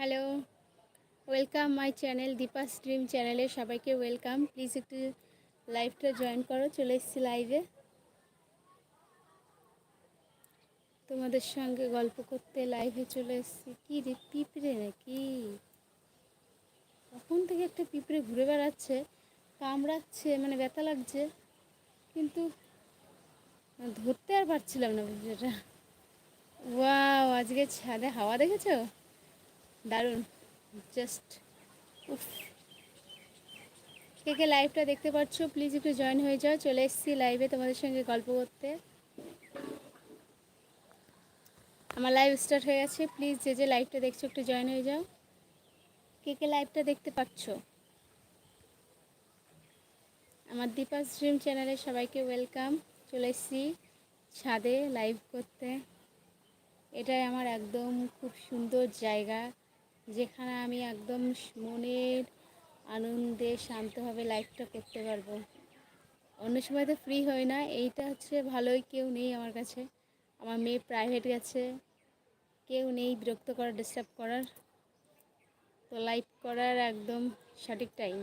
Hello welcome my channel Deepa stream চ্যানেলে সবাইকে welcome please একটু লাইভটা জয়েন করো, চলে এসেছি লাইভে তোমাদের সঙ্গে গল্প করতে লাইভে চলে এসেছি। কী রে পিঁপড়ে নাকি? কখন থেকে একটা পিঁপড়ে ঘুরে বেড়াচ্ছে, কামড়াচ্ছে মানে ব্যথা লাগছে, কিন্তু ধরতে আর পারছিলাম না পিঁপড়েটা। ওয়াও আজকে ছাদে হাওয়া দেখেছ? দারুণ। জাস্ট উফ। কে কে লাইভটা দেখতে পাচ্ছ প্লিজ একটু জয়েন হয়ে যাও। চলে এসেছি লাইভে তোমাদের সঙ্গে গল্প করতে। আমার লাইভ স্টার্ট হয়ে গেছে। প্লিজ যে যে লাইভটা দেখছ, একটু জয়েন হয়ে যাও। কে কে লাইভটা দেখতে পাচ্ছ আমার দীপাস ড্রিম চ্যানেলে সবাইকে ওয়েলকাম চলে এসেছি ছাদে লাইভ করতে। এটাই আমার একদম খুব সুন্দর জায়গা। যেখানে আমি একদম মনের আনন্দে শান্তভাবে লাইফটা করতে পারব। অন্য সময় তো ফ্রি হয় না, এইটা হচ্ছে ভালোই কেউ নেই আমার কাছে। আমার মেয়ে প্রাইভেট গেছে, কেউ নেই বিরক্ত করার ডিস্টার্ব করার। তো লাইভ করার একদম সঠিক টাইম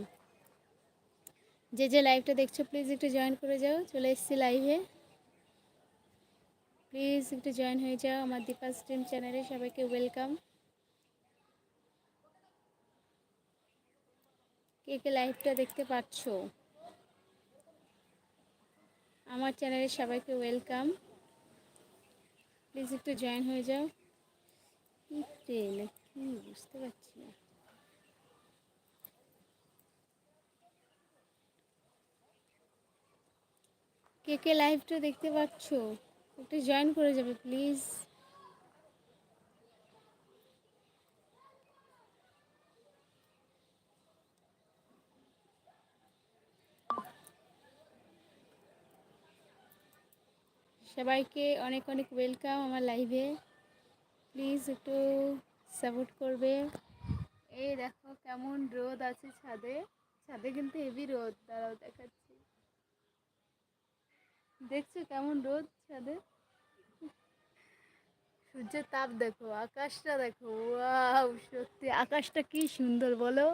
যে যে লাইভটা দেখছ প্লিজ একটু জয়েন করে যাও, চলে এসেছি লাইভে প্লিজ একটু জয়েন হয়ে যাও, আমার দীপা স্ট্রিম চ্যানেলে সবাইকে ওয়েলকাম কে কে লাইভটা দেখতে পাচ্ছ? আমার চ্যানেলে সবাইকে ওয়েলকাম প্লিজ একটু জয়েন হয়ে যাও। কি বুঝতে পারছি না। কে কে লাইভটা দেখতে পাচ্ছ? একটু জয়েন করে যাবে প্লিজ সবাইকে অনেক অনেক ওয়েলকাম আমার লাইভে প্লিজ একটু সাপোর্ট করবে। এই দেখো কেমন রোদ আছে ছাদে। ছাদে কিন্তু হেভি রোদ, দাঁড়াও দেখাচ্ছি। দেখছ কেমন রোদ ছাদে? সূর্যের তাপ দেখো, আকাশটা দেখো ওয়াও সত্যি আকাশটা কি সুন্দর বলো।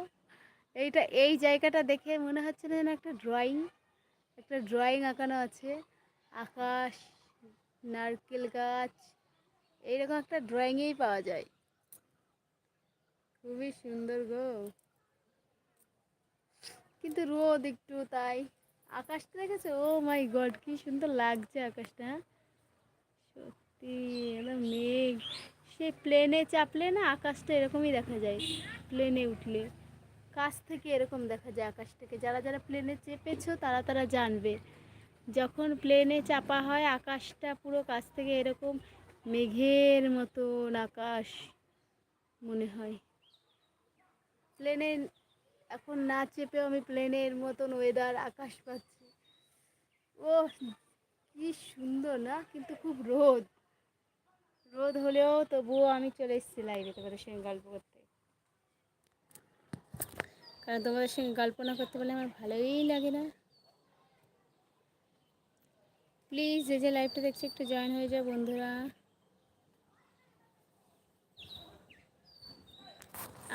এইটা, এই জায়গাটা দেখে মনে হচ্ছে না যেন একটা ড্রয়িং একটা ড্রয়িং আঁকানো আছে। আকাশ নারকেল গাছ, এইরকম একটা ড্রয়িংয়েই পাওয়া যায়। খুবই সুন্দর গো। কিন্তু রোদ একটু, তাই আকাশটা দেখেছে? ও মাই গড কি সুন্দর লাগছে আকাশটা? সত্যি, একদম মেঘ। সে প্লেনে চাপলে না আকাশটা এরকমই দেখা যায় প্লেনে উঠলে। কাছ থেকে এরকম দেখা যায় আকাশটাকে। যারা যারা প্লেনে চেপেছো, তারা তারা জানবে। যখন প্লেনে চাপা হয়, আকাশটা পুরো কাছ থেকে এরকম মেঘের মতন আকাশ মনে হয়। প্লেনে এখন না চেপেও আমি প্লেনের মতন ওয়েদার আকাশ পাচ্ছি। ও কি সুন্দর না? কিন্তু খুব রোদ। রোদ হলেও তবুও আমি চলে এসেছি লাইভে তোমাদের সঙ্গে গল্প করতে। কারণ তোমাদের সঙ্গে গল্প না করতে পারলে আমার ভালোই লাগে না। প্লিজ যে যে লাইভটা দেখছি একটু জয়েন হয়ে যাও বন্ধুরা।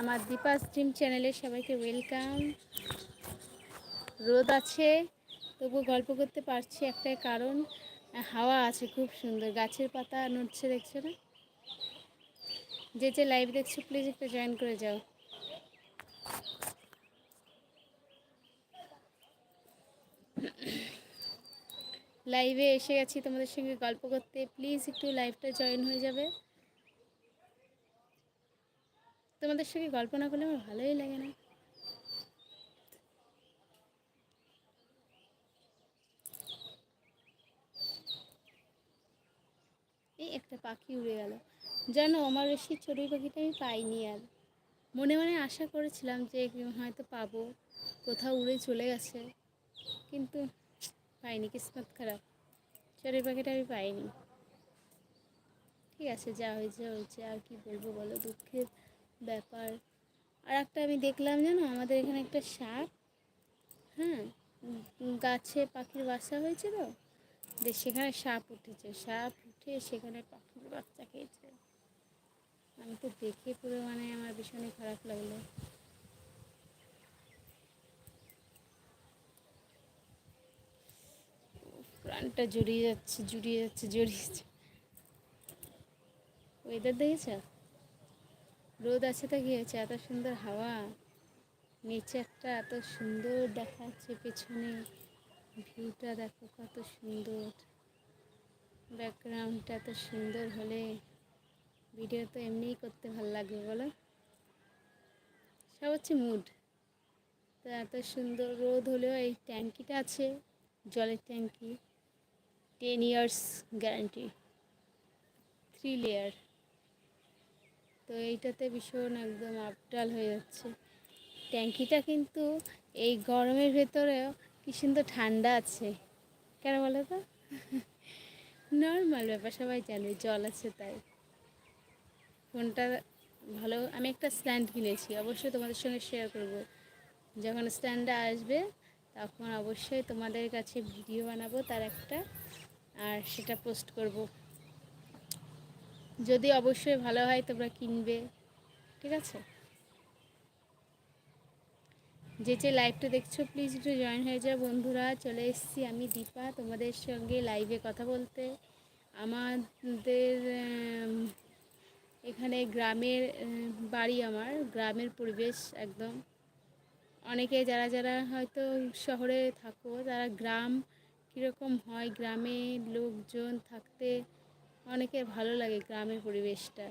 আমার দীপা স্ট্রিম চ্যানেলে সবাইকে ওয়েলকাম রোদ আছে তবু গল্প করতে পারছি একটাই কারণ, হাওয়া আছে খুব সুন্দর, গাছের পাতা নড়ছে, দেখছ না? যে যে লাইভ দেখছ প্লিজ একটু জয়েন করে যাও। লাইভে এসে গেছি তোমাদের সঙ্গে গল্প করতে। প্লিজ একটু লাইভটা জয়েন হয়ে যাবে। তোমাদের সঙ্গে গল্প না করলে আমার ভালোই লাগে না। এই একটা পাখি উড়ে গেল। জানো, আমার বেশি ছোটো পাখিটা আমি পাইনি আর। মনে মনে আশা করেছিলাম যে হয়তো পাবো। কোথাও উড়ে চলে গেছে। কিন্তু পাইনি, কিসমত খারাপ। চড়ুই পাখিটা আমি পাইনি। ঠিক আছে, যা হয়েছে হয়েছে, আর কি বলব বলো, দুঃখের ব্যাপার। আর একটা আমি দেখলাম জানো, আমাদের এখানে একটা সাপ হ্যাঁ গাছে পাখির বাসা হয়েছে তো যে সেখানে সাপ উঠেছে, সাপ উঠে সেখানে পাখির বাচ্চা খেয়েছে। আমি তো দেখে পুরো মানে আমার ভীষণই খারাপ লাগল। প্রাণটা জড়িয়ে যাচ্ছে, জুড়িয়ে যাচ্ছে, জড়িয়ে যাচ্ছে। ওয়েদার দেখেছ? রোদ আছে তা কি হয়েছে এত সুন্দর হাওয়া। নেচারটা এত সুন্দর দেখাচ্ছে, পেছনে ভিউটা দেখো কত সুন্দর। ব্যাকগ্রাউন্ডটা এত সুন্দর হলে ভিডিও তো এমনিই করতে ভালো লাগবে বলো। সব হচ্ছে মুড তো এত সুন্দর রোদ হলেও এই ট্যাঙ্কিটা আছে, জলের ট্যাঙ্কি। Ten years guarantee three layer তো এইটাতে ভীষণ একদম আপডাল হয়ে যাচ্ছে। ট্যাঙ্কিটা কিন্তু এই গরমের ভেতরেও কি সুন্দর ঠান্ডা আছে। কেন বলো তো? নর্মাল ব্যাপার, সবাই জানে জল আছে তাই। ফোনটা ভালো, আমি একটা স্ট্যান্ড কিনেছি, অবশ্যই তোমাদের সঙ্গে শেয়ার করব। যখন স্ট্যান্ডটা আসবে, তখন অবশ্যই তোমাদের কাছে ভিডিও বানাবো, তার একটা আর সেটা পোস্ট করব। যদি অবশ্যই ভালো হয় তোমরা কিনবে, ঠিক আছে? যে যে লাইভটা দেখছ প্লিজ একটু জয়েন হয়ে যাও। বন্ধুরা, চলে এসেছি আমি দীপা, তোমাদের সঙ্গে লাইভে কথা বলতে। আমাদের এখানে গ্রামের বাড়ি আমার, গ্রামের পরিবেশ একদম। অনেকে যারা যারা হয়তো শহরে থাকো, তারা গ্রাম কীরকম হয় গ্রামে লোকজন থাকতে অনেকের ভালো লাগে গ্রামের পরিবেশটা।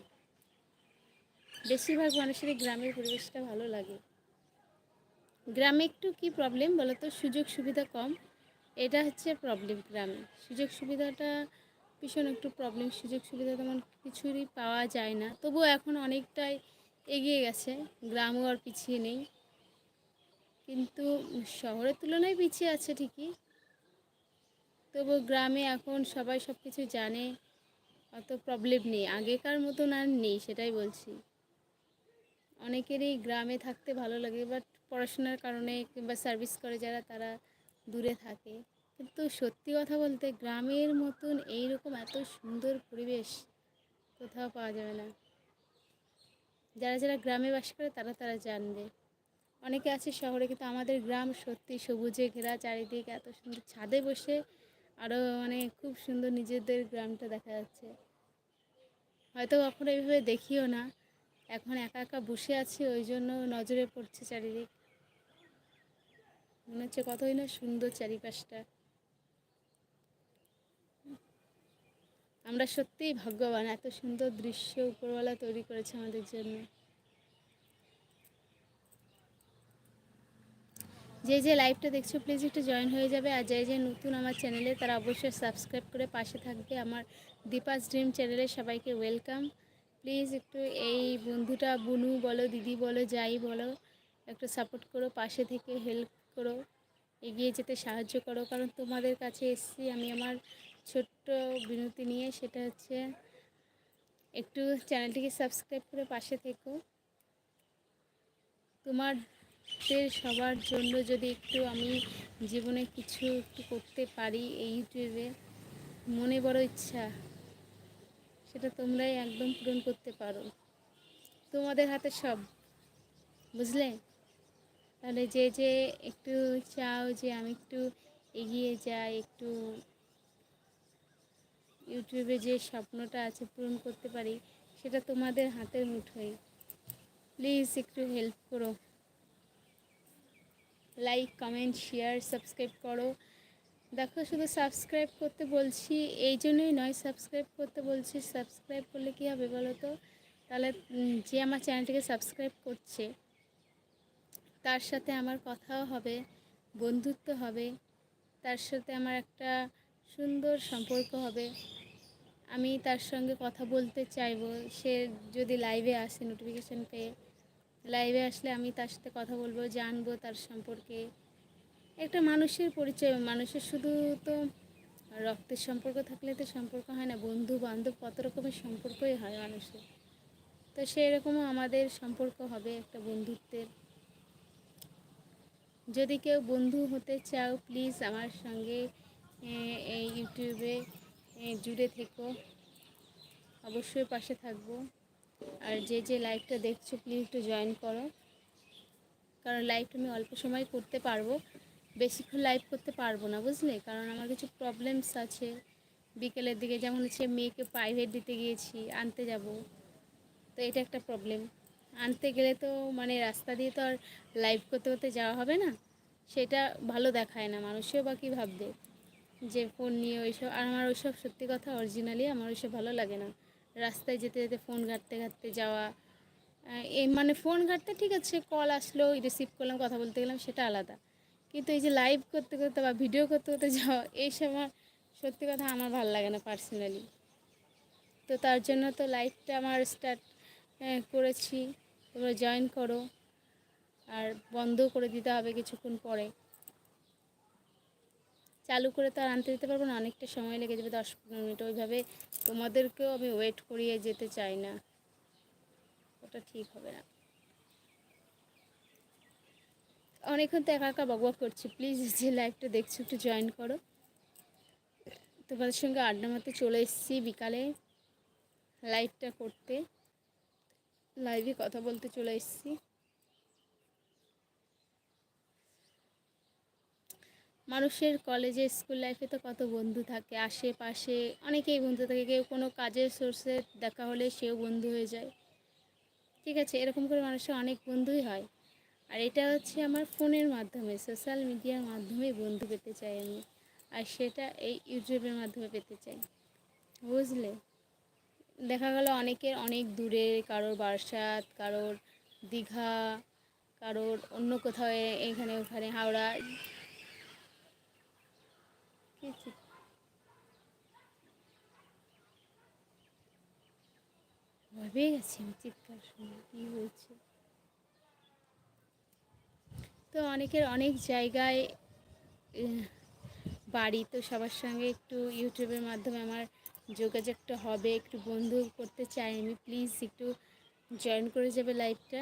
বেশিরভাগ মানুষেরই গ্রামের পরিবেশটা ভালো লাগে। গ্রামে একটু কি প্রবলেম বলো তো সুযোগ সুবিধা কম। এটা হচ্ছে প্রবলেম গ্রামে। সুযোগ সুবিধাটা ভীষণ একটু প্রবলেম সুযোগ সুবিধা তেমন কিছুরই পাওয়া যায় না। তবুও এখন অনেকটাই এগিয়ে গেছে। গ্রামও আর পিছিয়ে নেই। কিন্তু শহরের তুলনায় পিছিয়ে আছে ঠিকই। তবু গ্রামে এখন সবাই সব কিছু জানে, অত প্রবলেম নেই। আগেকার মতন আর নেই, সেটাই বলছি। অনেকেরই গ্রামে থাকতে ভালো লাগে বাট পড়াশোনার কারণে কিংবা সার্ভিস করে যারা, তারা দূরে থাকে। কিন্তু সত্যি কথা বলতে গ্রামের মতন এইরকম এত সুন্দর পরিবেশ কোথাও পাওয়া যাবে না। যারা যারা গ্রামে বাস করে, তারা তারা জানবে। অনেকে আছে শহরে, কিন্তু আমাদের গ্রাম সত্যি সবুজে ঘেরা, চারিদিক এত সুন্দর ছাদে বসে আরও মানে খুব সুন্দর নিজেদের গ্রামটা দেখা যাচ্ছে। হয়তো কখনো এইভাবে দেখিও না। এখন একা একা বসে আছি, ওই জন্য নজরে পড়ছে চারিদিক। মনে হচ্ছে কতই না সুন্দর চারিপাশটা। আমরা সত্যিই ভাগ্যবান, এত সুন্দর দৃশ্য উপরওয়ালা তৈরি করেছে আমাদের জন্য। যে যে লাইভটা দেখছ প্লিজ একটু জয়েন হয়ে যাবে। আর যে যে নতুন আমার চ্যানেলে তারা অবশ্যই সাবস্ক্রাইব করে পাশে থাকবে। আমার দীপাস ড্রিম চ্যানেলে সবাইকে ওয়েলকাম প্লিজ একটু এই বন্ধুটা বুনু বলো, দিদি বলো, যাই বলো, একটু সাপোর্ট করো, পাশে থেকে হেল্প করো, এগিয়ে যেতে সাহায্য করো। কারণ তোমাদের কাছে এসেছি আমি আমার ছোট্ট বিনতি নিয়ে, সেটা হচ্ছে একটু চ্যানেলটিকে সাবস্ক্রাইব করে পাশে থেকো। তোমাদের সবার জন্য যদি একটু আমি জীবনে কিছু একটু করতে পারি এই ইউটিউবে, মনে বড় ইচ্ছা, সেটা তোমরাই একদম পূরণ করতে পারো। তোমাদের হাতে সব, বুঝলে? তাহলে যে যে একটু চাও যে আমি একটু এগিয়ে যাই, একটু ইউটিউবে যে স্বপ্নটা আছে পূরণ করতে পারি, সেটা তোমাদের হাতের মুঠোয়। প্লিজ একটু হেল্প করো। লাইক কমেন্ট শেয়ার সাবস্ক্রাইব করো। দেখো, শুধু সাবস্ক্রাইব করতে বলছি, এই জন্যই নয় সাবস্ক্রাইব করতে বলছি। সাবস্ক্রাইব করলে কী হবে বলো তো? তাহলে যে আমার চ্যানেলটিকে সাবস্ক্রাইব করছে, তার সাথে আমার কথাও হবে, বন্ধুত্ব হবে, তার সাথে আমার একটা সুন্দর সম্পর্ক হবে। আমি তার সঙ্গে কথা বলতে চাইব। সে যদি লাইভে আসে নোটিফিকেশান পেয়ে লাইভে আসলে আমি তার সাথে কথা বলব, জানব তার সম্পর্কে। একটা মানুষের পরিচয়, মানুষের শুধু তো রক্তের সম্পর্ক থাকলে তো সম্পর্ক হয় না বন্ধু বান্ধব কত রকমের সম্পর্কই হয় মানুষের। তো সেই রকমও আমাদের সম্পর্ক হবে একটা বন্ধুত্বের। যদি কেউ বন্ধু হতে চাও প্লিজ আমার সঙ্গে এই ইউটিউবে জুড়ে থেকো। অবশ্যই পাশে থাকব। আর যে যে লাইভটা দেখছ প্লিজ একটু জয়েন করো। কারণ লাইভটা আমি অল্প সময় করতে পারব। বেশিক্ষণ লাইভ করতে পারব না, বুঝলে? কারণ আমার কিছু প্রবলেমস আছে। বিকেলের দিকে যেমন হচ্ছে, মেয়েকে প্রাইভেট দিতে গিয়েছি, আনতে যাব। তো এটা একটা প্রবলেম আনতে গেলে তো মানে রাস্তা দিয়ে তো আর লাইভ করতে করতে যাওয়া হবে না। সেটা ভালো দেখায় না, মানুষেও বা কী ভাববে? যে ফোন নিয়ে ওইসব, আর আমার ওইসব সত্যি কথা অরিজিনালি আমার ওইসব ভালো লাগে না। রাস্তায় যেতে যেতে ফোন ঘাঁটতে ঘাঁটতে যাওয়া এই মানে ফোন ঘাঁটতে ঠিক আছে কল আসলো রিসিভ করলাম, কথা বলতে গেলাম, সেটা আলাদা। কিন্তু এই যে লাইভ করতে করতে বা ভিডিও করতে করতে যাওয়া, এই সময় সত্যি কথা আমার ভালো লাগে না পার্সোনালি তো তার জন্য তো লাইভটা আমার স্টার্ট করেছি। তোমরা জয়েন করো। আর বন্ধ করে দিতে হবে কিছুক্ষণ পরে। চালু করে তো আর আনতে দিতে পারব না, অনেকটা সময় লেগে যাবে, দশ পনেরো মিনিট, ওইভাবে তোমাদেরকেও আমি ওয়েট করিয়ে যেতে চাই না। ওটা ঠিক হবে না। অনেকক্ষণ তো একা একা বকবক করছি প্লিজ যে লাইভটা দেখছ একটু জয়েন করো। তোমাদের সঙ্গে আড্ডা মারতে চলে এসেছি বিকালে লাইভটা করতে। লাইভে কথা বলতে চলে এসেছি। মানুষের কলেজে স্কুল লাইফে তো কত বন্ধু থাকে, আশেপাশে অনেকেই বন্ধু থাকে, কেউ কোনো কাজের সোর্সে দেখা হলে সেও বন্ধু হয়ে যায়। ঠিক আছে, এরকম করে মানুষের অনেক বন্ধুই হয়। আর এটা হচ্ছে আমার ফোনের মাধ্যমে সোশ্যাল মিডিয়ার মাধ্যমে বন্ধু পেতে চাই আমি। আর সেটা এই ইউটিউবের মাধ্যমে পেতে চাই। বুঝলে? দেখা গেল অনেকের অনেক দূরে, কারোর বারাসাত, কারোর দীঘা, কারোর অন্য কোথাও এখানে ওখানে হাওড়া কি ভয় গেছি আমি চিৎকার শুনে হয়েছে? তো অনেকের অনেক জায়গায় বাড়ি, তো সবার সঙ্গে একটু ইউটিউবের মাধ্যমে আমার যোগাযোগটা হবে, একটু বন্ধু করতে চাই আমি, প্লিজ একটু জয়েন করে যাবে লাইভটা।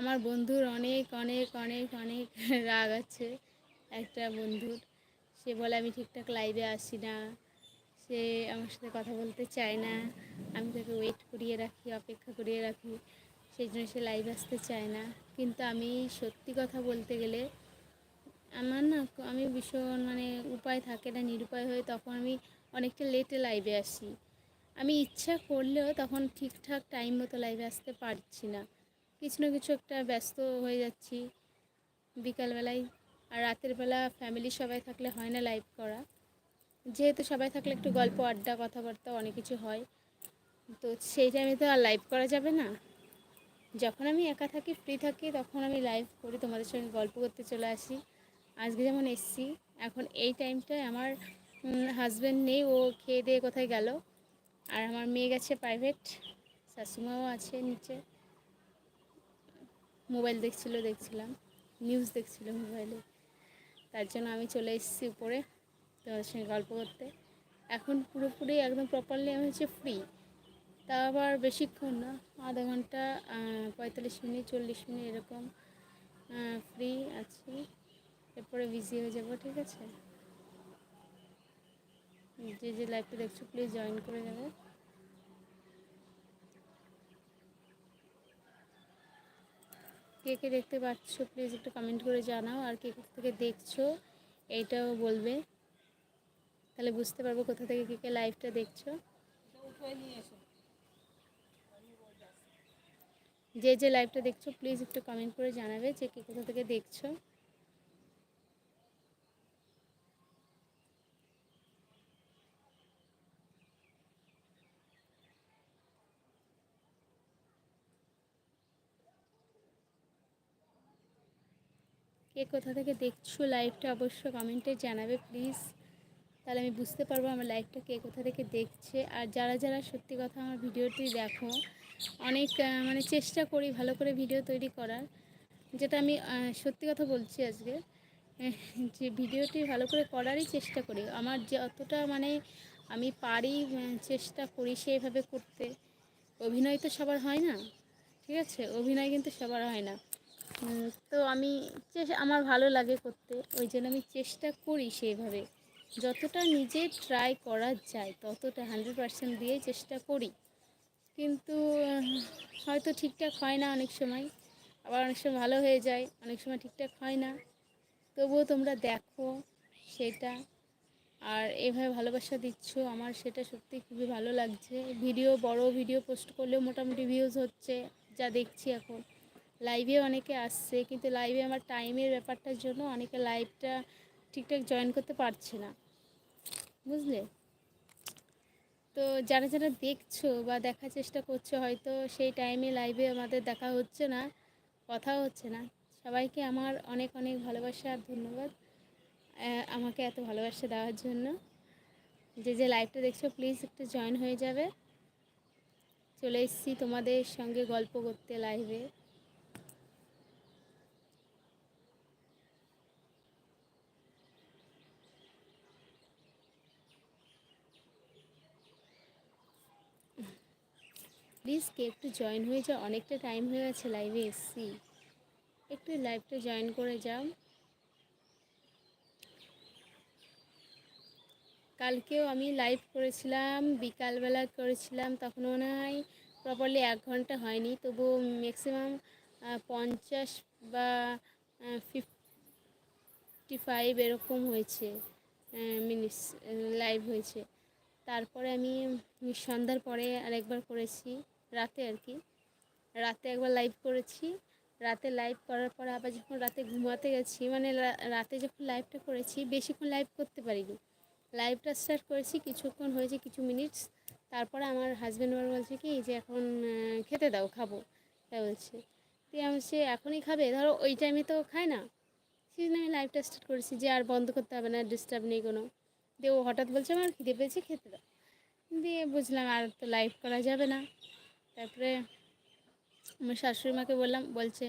আমার বন্ধুর অনেক অনেক অনেক অনেক রাগ আছে। একটা বন্ধুর। সে বলে, আমি ঠিকঠাক লাইভে আসি না। সে আমার সাথে কথা বলতে চায় না। আমি তাকে ওয়েট করিয়ে রাখি, অপেক্ষা করিয়ে রাখি। সেই জন্য সে লাইভ আসতে চায় না। কিন্তু আমি সত্যি কথা বলতে গেলে আমার না, আমি ভীষণ মানে উপায় থাকে না, নিরুপায় হয়ে তখন আমি অনেকটা লেটে লাইভে আসি। আমি ইচ্ছা করলেও তখন ঠিকঠাক টাইম মতো লাইভে আসতে পারছি না। কিছু না কিছু একটা ব্যস্ত হয়ে যাচ্ছি। বিকালবেলায় আর রাতের বেলা ফ্যামিলি সবাই থাকলে হয় না লাইভ করা। যেহেতু সবাই থাকলে একটু গল্প, আড্ডা, কথাবার্তা, অনেক কিছু হয়। তো সেই টাইমে তো আর লাইভ করা যাবে না। যখন আমি একা থাকি ফ্রি থাকি, তখন আমি লাইভ করি তোমাদের সঙ্গে গল্প করতে চলে আসি। আজকে যেমন এসছি, এখন এই টাইমটায় আমার হাজব্যান্ড নেই, ও খেয়ে দিয়ে কোথায় গেল। আর আমার মেয়ে গেছে প্রাইভেট শাশুমাও আছে নিচে। মোবাইল দেখছিল, দেখছিলাম। নিউজ দেখছিল মোবাইলে তার জন্য আমি চলে এসেছি উপরে তোমাদের সঙ্গে গল্প করতে। এখন পুরোপুরি একদম প্রপারলি আমি হচ্ছে ফ্রি তা আবার বেশিক্ষণ না, আধা ঘণ্টা পঁয়তাল্লিশ মিনিট, চল্লিশ মিনিট এরকম ফ্রি আছি। এরপরে বিজি হয়ে যাব, ঠিক আছে? যে যে লাইভটা দেখছ প্লিজ জয়েন করে যাবে কে কে দেখতে পাচ্ছ প্লিজ একটু কমেন্ট করে জানাও আর কে থেকে দেখছ, এইটাও বলবে। তাহলে বুঝতে পারব কোথা থেকে কে কে লাইভটা দেখছ। যে যে লাইভটা দেখছ প্লিজ একটু কমেন্ট করে জানাবে যে কে কোথা থেকে দেখছ। কে কোথা থেকে দেখছ লাইভটা অবশ্য কমেন্টে জানাবে, প্লিজ। তাহলে আমি বুঝতে পারব আমার লাইভটা কে কোথা থেকে দেখছে। আর যারা যারা সত্যি কথা আমার ভিডিওটি দেখো, অনেক মানে চেষ্টা করি ভালো করে ভিডিও তৈরি করার। যেটা আমি সত্যি কথা বলছি আজকে, যে ভিডিওটি ভালো করে করারই চেষ্টা করি। আমার যতটা মানে আমি পারি চেষ্টা করি সেইভাবে করতে। অভিনয় তো সবার হয় না, ঠিক আছে? অভিনয় কিন্তু সবার হয় না। তো আমি আমার ভালো লাগে করতে, ওই জন্য আমি চেষ্টা করি সেইভাবে। যতটা নিজে ট্রাই করা যায়, ততটা হান্ড্রেড পার্সেন্ট দিয়ে চেষ্টা করি। কিন্তু হয়তো ঠিকঠাক হয় না অনেক সময়, আবার অনেক সময় ভালো হয়ে যায়, অনেক সময় ঠিকঠাক হয় না। তবুও তোমরা দেখো সেটা, আর এভাবে ভালোবাসা দিচ্ছ, আমার সেটা সত্যি খুবই ভালো লাগছে। ভিডিও, বড় ভিডিও পোস্ট করলেও মোটামুটি ভিউজ হচ্ছে, যা দেখছি এখন। লাইভে অনেকে আসছে, কিন্তু লাইভে আমার টাইমের ব্যাপারটার জন্য অনেকে লাইভটা ঠিকঠাক জয়েন করতে পারছে না। বুঝলে? তো যারা যারা দেখছ বা দেখার চেষ্টা করছ, হয়তো সেই টাইমে লাইভে আমাদের দেখা হচ্ছে না, কথা হচ্ছে না। সবাইকে আমার অনেক অনেক ভালোবাসা আর ধন্যবাদ আমাকে এত ভালোবাসা দেওয়ার জন্য। যে যে লাইভটা দেখছ প্লিজ একটু জয়েন হয়ে যাবে। চলে এসেছি তোমাদের সঙ্গে গল্প করতে লাইভে প্লিজ কে একটু জয়েন হয়ে যাও, অনেকটা টাইম হয়ে গেছে লাইভে এসছি। একটু লাইভটা জয়েন করে যাও। কালকেও আমি লাইভ করেছিলাম, বিকালবেলা করেছিলাম তখন মনে হয় প্রপারলি এক ঘণ্টা হয়নি, তবু ম্যাক্সিমাম পঞ্চাশ বা ফিফটি ফাইভ এরকম হয়েছে মিনিটস লাইভ হয়েছে। তারপরে আমি, সন্ধ্যার পরে আরেকবার করেছি। রাতে আর কি। রাতে একবার লাইভ করেছি। রাতে লাইভ করার পর আবার যখন রাতে ঘুমাতে গেছি মানে রাতে যখন লাইভটা করেছি, বেশিক্ষণ লাইভ করতে পারিনি। লাইভটা স্টার্ট করেছি, কিছুক্ষণ হয়েছে, কিছু মিনিটস তারপরে আমার হাজব্যান্ড আবার বলছে কি যে এখন খেতে দাও, খাব। তাই বলছে। দিয়ে আমি সে এখনই খাবে? ধরো ওই টাইমে তো খায় না। সেই জন্য আমি লাইভটা স্টার্ট করেছি যে আর বন্ধ করতে হবে না ডিস্টার্ব নেই কোনো। দিয়ে ও হঠাৎ বলছে, আমার খিদে পেয়েছে, খেতে দাও। দিয়ে বুঝলাম আর তো লাইভ করা যাবে না। তারপরে আমার শাশুড়ি মাকে বললাম, বলছে,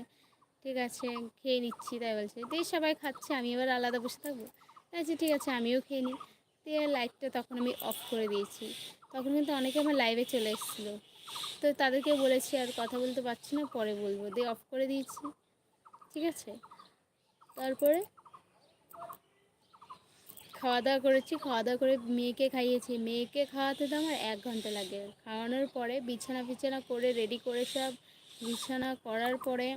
ঠিক আছে, খেয়ে নিচ্ছি। তাই বলছে, দিয়ে সবাই খাচ্ছে, আমি এবার আলাদা বসে থাকব? তাই ঠিক আছে, আমিও খেয়ে নিই। দিয়ে লাইটটা তখন আমি অফ করে দিয়েছি। তখন কিন্তু অনেকে আমার লাইভে চলে এসেছিল। তো তাদেরকে বলেছি, আর কথা বলতে পারছি না, পরে বলব। দিয়ে অফ করে দিয়েছি। ঠিক আছে? তারপরে খাওয়া দাওয়া করেছি খাওয়া দাওয়া করে মেয়েকে খাইয়েছি। মেয়েকে খাওয়াতে তো আমার এক ঘণ্টা লাগে। খাওয়ানোর পরে বিছানা বিছানা করে রেডি করে সব বিছানা করার পরে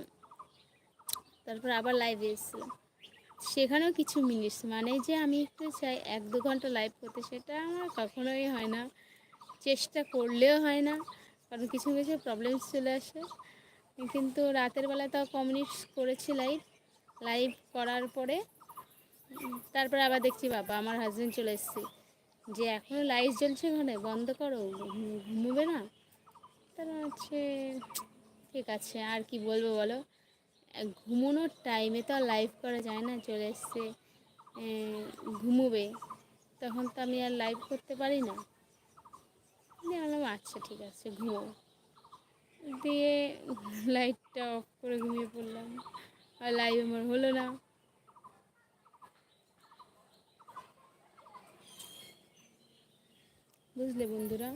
তারপর আবার লাইভে এসেছিলাম সেখানেও কিছু মিনিটস মানে যে আমি একটু চাই এক দু ঘণ্টা লাইভ করতে, সেটা আমার কখনোই হয় না। চেষ্টা করলেও হয় না, কারণ কিছু কিছু প্রবলেমস চলে আসে। কিন্তু রাতের বেলা তাও কম মিনিটস করেছি লাইভ লাইভ করার পরে তারপরে আবার দেখছি বাবা, আমার হাজবেন্ড চলে এসেছে। যে এখনও লাইট জ্বলছে ওখানে বন্ধ করো ঘুম- ঘুমোবে না। তারা হচ্ছে, ঠিক আছে, আর কি বলব বলো? ঘুমোনোর টাইমে তো আর লাইভ করা যায় না, চলে এসছে ঘুমোবে। তখন তো আমি আর লাইভ করতে পারি না। দিয়ে বললাম আচ্ছা ঠিক আছে ঘুমো দিয়ে লাইটটা অফ করে ঘুমিয়ে পড়লাম। আর লাইভ আমার হলো না। বুঝলে বন্ধুরা?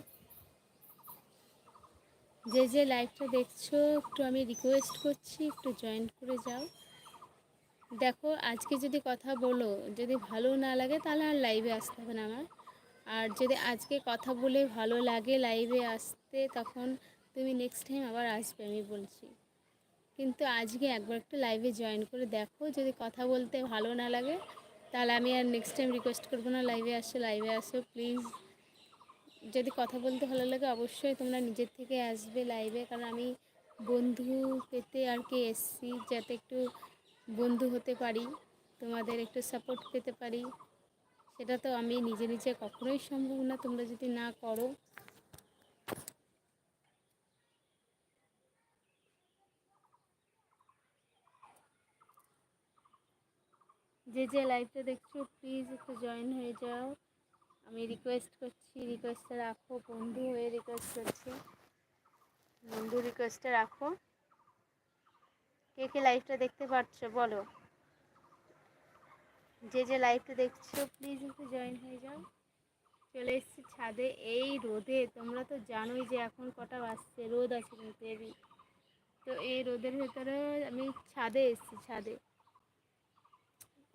যে যে লাইভটা দেখছ, একটু আমি রিকোয়েস্ট করছি, একটু জয়েন করে যাও। দেখো, আজকে যদি কথা বলো, যদি ভালো না লাগে, তাহলে আর লাইভে আসতে হবে না আমার। আর যদি আজকে কথা বলে ভালো লাগে লাইভে আসতে, তখন তুমি নেক্সট টাইম আবার আসবে, আমি বলছি। কিন্তু আজকে একবার একটু লাইভে জয়েন করে দেখো, যদি কথা বলতে ভালো না লাগে, তাহলে আমি আর নেক্সট টাইম রিকোয়েস্ট করব না লাইভে আসো লাইভে আসো প্লিজ যদি কথা বলতে ভালো লাগে, অবশ্যই তোমরা নিজের থেকে আসবে লাইভে কারণ আমি বন্ধু পেতে আর কি এসছি, যাতে একটু বন্ধু হতে পারি, তোমাদের একটু সাপোর্ট পেতে পারি। সেটা তো আমি নিজে নিজে কখনোই সম্ভব না, তোমরা যদি না করো। যে যে লাইভটা দেখছ প্লিজ একটু জয়েন হয়ে যাও। আমি রিকোয়েস্ট করছি রিকোয়েস্টটা রাখো, বন্ধু হয়ে রিকোয়েস্ট করছি। বন্ধু রিকোয়েস্টটা রাখো। কে কে লাইভটা দেখতে পাচ্ছো বলো। যে যে লাইভটা দেখছ প্লিজ একটু জয়েন হয়ে যাও। চলে এসেছি ছাদে, এই রোদে। তোমরা তো জানোই যে এখন কটা বাজছে, রোদ আছে কিন্তু হেভি। তো এই রোদের ভেতরে আমি ছাদে এসেছি, ছাদে।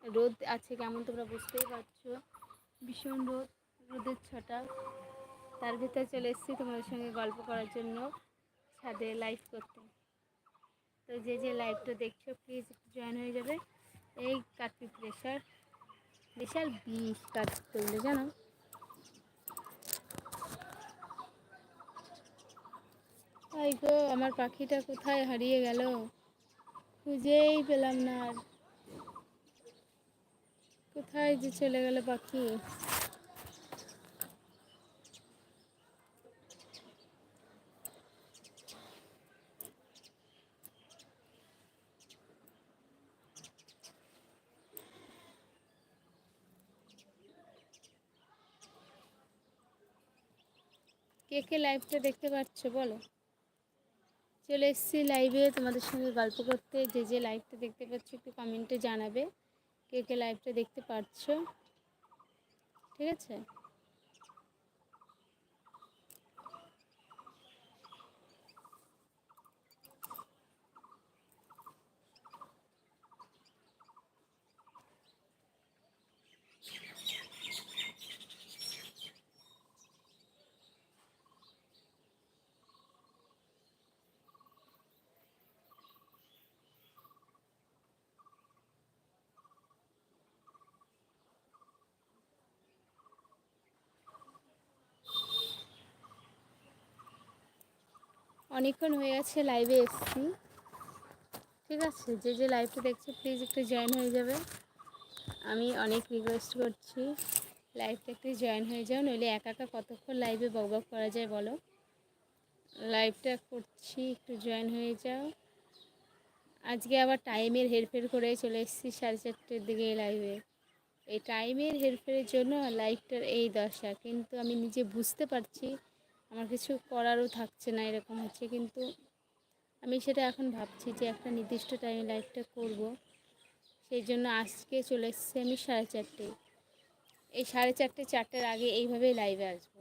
রোদ আছে কেমন তোমরা বুঝতেই পারছ। ভীষণ রোদ। রোদের ছটা। তার ভিতরে চলে এসেছি তোমাদের সঙ্গে গল্প করার জন্য, ছাদে লাইভ করতে। তো যে যে লাইভটা দেখছ প্লিজ জয়েন হয়ে যাবে। এই কাটপি প্রেশার বিশাল বিষ কাটতে বলে জানো? তাই গো, আমার পাখিটা কোথায় হারিয়ে গেল? খুঁজেই পেলাম না আর। কোথায় যে চলে গেল পাখি? কে কে লাইভটা দেখতে পাচ্ছ বলো? চলে এসেছি লাইভে তোমাদের সঙ্গে গল্প করতে। যে যে লাইভটা দেখতে পাচ্ছ একটু কমেন্টে জানাবে, কে কে লাইভটা দেখতে পাচ্ছ ঠিক আছে? অনেকক্ষণ হয়ে গেছে লাইভে এসছি। ঠিক আছে? যে যে লাইভটা দেখছে প্লিজ একটু জয়েন হয়ে যাবে। আমি অনেক রিকোয়েস্ট করছি। লাইভটা একটু জয়েন হয়ে যাও, নইলে একা একা কতক্ষণ লাইভে বকবক করা যায় বলো? লাইভটা করছি, একটু জয়েন হয়ে যাও। আজকে আবার টাইমের হেরফের করে চলে এসেছি সাড়ে চারটের দিকে লাইভে এই টাইমের হেরফেরের জন্য লাইভটার এই দশা। কিন্তু আমি নিজে বুঝতে পারছি আমার কিছু করারও থাকছে না, এরকম হচ্ছে। কিন্তু আমি সেটা এখন ভাবছি যে একটা নির্দিষ্ট টাইমে লাইফটা করব। সেই জন্য আজকে চলে এসেছি আমি সাড়ে চারটে। এই সাড়ে চারটে, চারটের আগে এইভাবেই লাইভে আসব।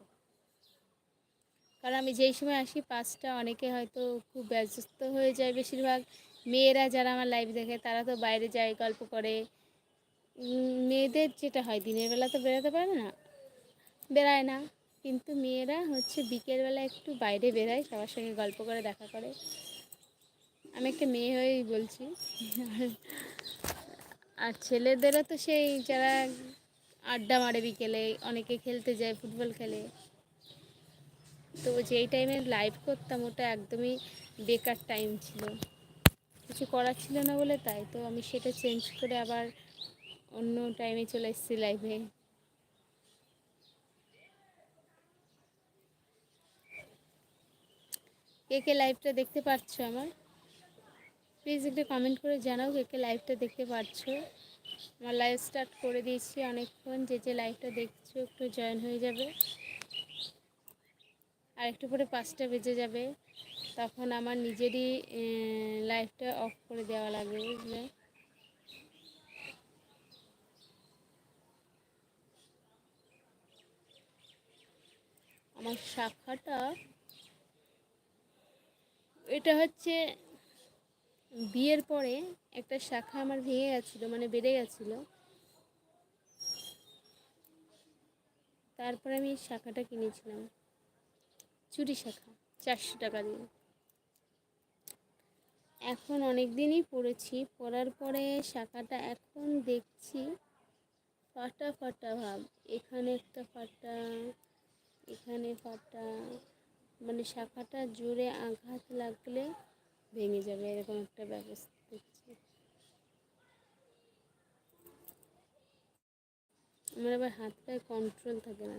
কারণ আমি যেই সময় আসি পাঁচটা, অনেকে হয়তো খুব ব্যস্ত হয়ে যায় বেশিরভাগ। মেয়েরা যারা আমার লাইভ দেখে, তারা তো বাইরে যায়, গল্প করে। মেয়েদের যেটা হয়, দিনের বেলা তো বেরোতে পারে না বেড়ায় না। কিন্তু মেয়েরা হচ্ছে বিকেলবেলা একটু বাইরে বেরায়, সবার সঙ্গে গল্প করে, দেখা করে। আমি একটা মেয়ে হয়েই বলছি। আর ছেলেদেরও তো সেই যারা আড্ডা মারে বিকেলে, অনেকে খেলতে যায়, ফুটবল খেলে। তো যেই টাইমে লাইভ করতাম, ওটা একদমই বেকার টাইম ছিল। কিছু করার ছিল না বলে তাই, তো আমি সেটা চেঞ্জ করে আবার অন্য টাইমে চলে এসেছি লাইভে কে কে লাইভটা দেখতে পাচ্ছ আমার? প্লিজ একটু কমেন্ট করে জানাও কে কে লাইভটা দেখতে পাচ্ছ আমার লাইভ স্টার্ট করে দিয়েছি অনেকক্ষণ, যে যে লাইভটা দেখছ একটু জয়েন হয়ে যাবে। আর একটু পরে পাঁচটা বেজে যাবে। তখন আমার নিজেরই লাইভটা অফ করে দেওয়া লাগবে, বুঝলে? আমার শাখাটা এটা হচ্ছে বিয়ের পরে একটা শাখা আমার ভেঙে গেছিল মানে বেড়ে গেছিল। তারপরে আমি শাখাটা কিনেছিলাম। চুরি শাখা, চারশো টাকা দিয়ে। এখন অনেক দিনই পড়েছি, পড়ার পরে শাখাটা এখন দেখছি, ফাটা ফাটা ভাব। এখানে একটা ফাটা, এখানে ফাটা। মানে শাখাটা জোরে আঘাত লাগলে ভেঙে যাবে, এরকম একটা ব্যবস্থা দেখছি আমার আবার হাত পায়ে কন্ট্রোল থাকে না।